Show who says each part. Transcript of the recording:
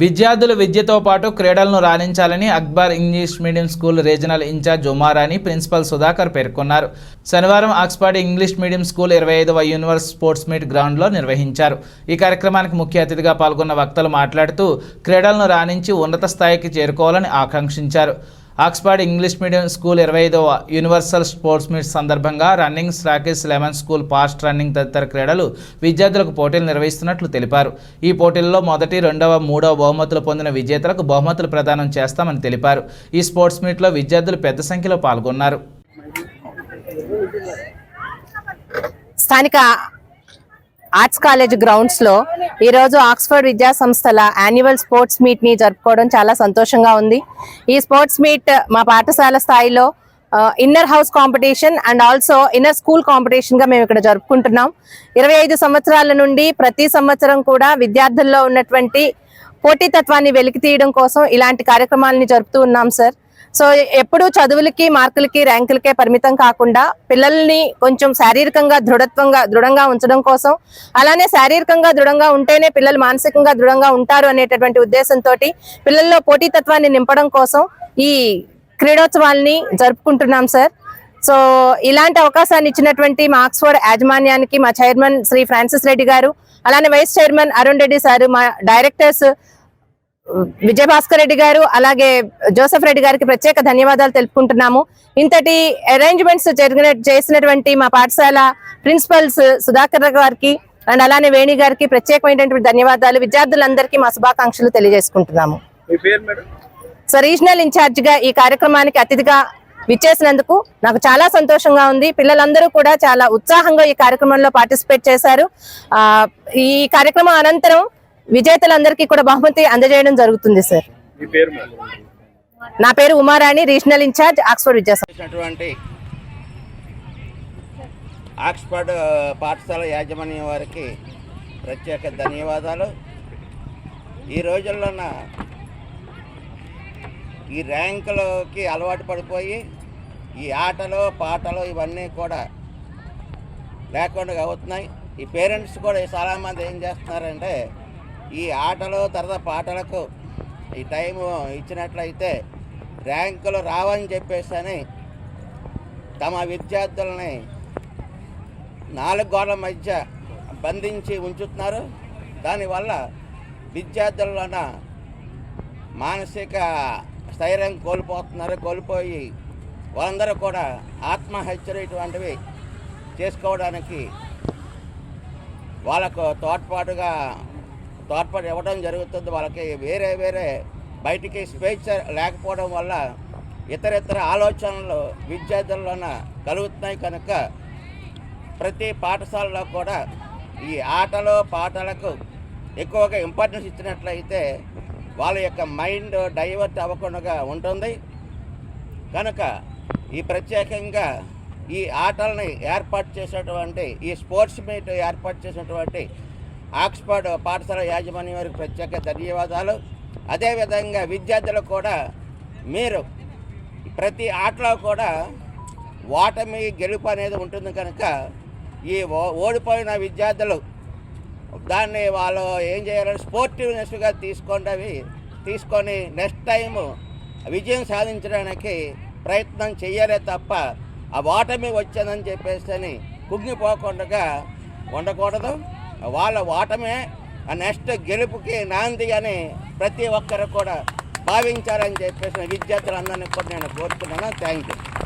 Speaker 1: విద్యార్థులు విద్యతో పాటు క్రీడలను రాణించాలని Akbar English medium school regional incharge Umarani principal Sudhakar పేర్కొన్నారు. శనివారం ఆక్స్ఫర్డ్ ఇంగ్లీష్ మీడియం స్కూల్ ఇరవై ఐదవ యూనివర్స్ స్పోర్ట్స్ మీట్ గ్రౌండ్లో నిర్వహించారు. ఈ కార్యక్రమానికి ముఖ్య అతిథిగా పాల్గొన్న వక్తలు మాట్లాడుతూ క్రీడలను రాణించి ఉన్నత స్థాయికి చేరుకోవాలని ఆకాంక్షించారు. ఆక్స్ఫర్డ్ ఇంగ్లీష్ మీడియం స్కూల్ ఇరవై ఐదవ యూనివర్సల్ స్పోర్ట్స్ మీట్ సందర్భంగా రన్నింగ్ స్ట్రాకిస్ లెమన్ స్కూల్ ఫాస్ట్ రన్నింగ్ తదితర క్రీడలు విద్యార్థులకు పోటీలు నిర్వహిస్తున్నట్లు తెలిపారు. ఈ పోటీల్లో మొదటి రెండవ మూడవ బహుమతులు పొందిన విజేతలకు బహుమతులు ప్రదానం చేస్తామని తెలిపారు. ఈ స్పోర్ట్స్ మీట్లో విద్యార్థులు పెద్ద సంఖ్యలో పాల్గొన్నారు.
Speaker 2: స్థానిక ఆర్ట్స్ కాలేజ్ గ్రౌండ్స్లో ఈ రోజు ఆక్స్ఫర్డ్ విద్యా సంస్థల యాన్యువల్ స్పోర్ట్స్ మీట్ని జరుపుకోవడం చాలా సంతోషంగా ఉంది. ఈ స్పోర్ట్స్ మీట్ మా పాఠశాల స్థాయిలో inner house competition and also inner school కాంపిటీషన్గా మేము ఇక్కడ జరుపుకుంటున్నాం. ఇరవై ఐదు సంవత్సరాల నుండి ప్రతి సంవత్సరం కూడా విద్యార్థుల్లో ఉన్నటువంటి పోటీతత్వాన్ని వెలికి తీయడం కోసం ఇలాంటి కార్యక్రమాలని జరుపుతూ ఉన్నాం సార్ సో ఎప్పుడూ చదువులకి మార్కులకి ర్యాంకులకే పరిమితం కాకుండా పిల్లల్ని కొంచెం శారీరకంగా దృఢత్వంగా దృఢంగా ఉంచడం కోసం అలానే శారీరకంగా దృఢంగా ఉంటేనే పిల్లలు మానసికంగా దృఢంగా ఉంటారు అనేటటువంటి ఉద్దేశంతో పిల్లల్లో పోటీతత్వాన్ని నింపడం కోసం ఈ క్రీడోత్సవాల్ని జరుపుకుంటున్నాం సార్. సో ఇలాంటి అవకాశాన్ని ఇచ్చినటువంటి మా ఆక్స్ఫర్డ్ యాజమాన్యానికి మా చైర్మన్ శ్రీ ఫ్రాన్సిస్ రెడ్డి గారు అలానే vice chairman Arun Reddy sir మా డైరెక్టర్స్ విజయభాస్కర్ రెడ్డి గారు అలాగే జోసెఫ్ రెడ్డి గారికి ప్రత్యేక ధన్యవాదాలు తెలుపుకుంటున్నాము. ఇంతటి అరేంజ్మెంట్స్ జరిగిన చేసినటువంటి మా పాఠశాల ప్రిన్సిపల్స్ సుధాకర్ గారికి అండ్ అలానే వేణి గారికి ప్రత్యేకమైనటువంటి ధన్యవాదాలు. విద్యార్థులందరికీ మా శుభాకాంక్షలు తెలియజేసుకుంటున్నాము. సో రీజనల్ ఇన్ఛార్జ్గా ఈ కార్యక్రమానికి అతిథిగా విచ్చేసినందుకు నాకు చాలా సంతోషంగా ఉంది. పిల్లలందరూ కూడా చాలా ఉత్సాహంగా ఈ కార్యక్రమంలో పార్టిసిపేట్ చేశారు. ఆ, ఈ కార్యక్రమం అనంతరం విజేతలందరికీ కూడా బహుమతి అందజేయడం జరుగుతుంది సార్.
Speaker 3: మీ పేరు మేడం?
Speaker 2: నా పేరు ఉమారాణి రీజనల్ ఇన్ఛార్జ్ ఆక్స్ఫర్డ్ విద్యా సంస్థ.
Speaker 4: చేసినటువంటి ఆక్స్ఫర్డ్ పాఠశాల యాజమాన్యం వారికి ప్రత్యేక ధన్యవాదాలు. ఈ రోజుల్లోన ఈ ర్యాంకులకి అలవాటు పడిపోయి ఈ ఆటలు పాటలు ఇవన్నీ కూడా లేకుండా అవుతున్నాయి. ఈ పేరెంట్స్ కూడా చాలామంది ఏం చేస్తున్నారంటే ఈ ఆటలు తర్వాత పాటలకు ఈ టైం ఇచ్చినట్లయితే ర్యాంకులు రావని చెప్పేసి అని తమ విద్యార్థులని నాలుగు గోడల మధ్య బంధించి ఉంచుతున్నారు. దానివల్ల విద్యార్థులన మానసిక స్థైర్యం కోల్పోతున్నారు. కోల్పోయి వాళ్ళందరూ కూడా ఆత్మహత్యలు ఇటువంటివి చేసుకోవడానికి వాళ్ళకు తోడ్పాటుగా తోడ్పాటు ఇవ్వడం జరుగుతుంది. వాళ్ళకి వేరే వేరే బయటికి స్వేచ్ఛ లేకపోవడం వల్ల ఇతర ఇతర ఆలోచనలు విద్యార్థుల్లోన కలుగుతున్నాయి కనుక ప్రతి పాఠశాలలో కూడా ఈ ఆటలు పాటలకు ఎక్కువగా ఇంపార్టెన్స్ ఇచ్చినట్లయితే వాళ్ళ యొక్క మైండ్ డైవర్ట్ అవ్వకుండా ఉంటుంది. కనుక ఈ ప్రత్యేకంగా ఈ ఆటలని ఏర్పాటు చేసినటువంటి ఈ స్పోర్ట్స్ మీట్ ఏర్పాటు చేసినటువంటి ఆక్స్ఫర్డ్ పాఠశాల యాజమాన్యం వారికి ప్రత్యేక ధన్యవాదాలు. అదేవిధంగా విద్యార్థులకు కూడా మీరు ప్రతి ఆటలో కూడా ఓటమి గెలుపు అనేది ఉంటుంది కనుక ఈ ఓ- ఓడిపోయిన విద్యార్థులు దాన్ని వాళ్ళు ఏం చేయాలంటే స్పోర్టివ్నెస్గా తీసుకోండి అవి తీసుకొని నెక్స్ట్ టైం విజయం సాధించడానికి ప్రయత్నం చేయాలే తప్ప ఆ ఓటమి వచ్చిందని చెప్పేసి అని కుంగిపోకుండా ఉండకూడదు. వాళ్ళ ఓటమే ఆ నెక్స్ట్ గెలుపుకి నాంది అని ప్రతి ఒక్కరు కూడా భావించాలని చెప్పేసి విద్యార్థులందరినీ కూడా నేను కోరుతున్నాను థ్యాంక్ యూ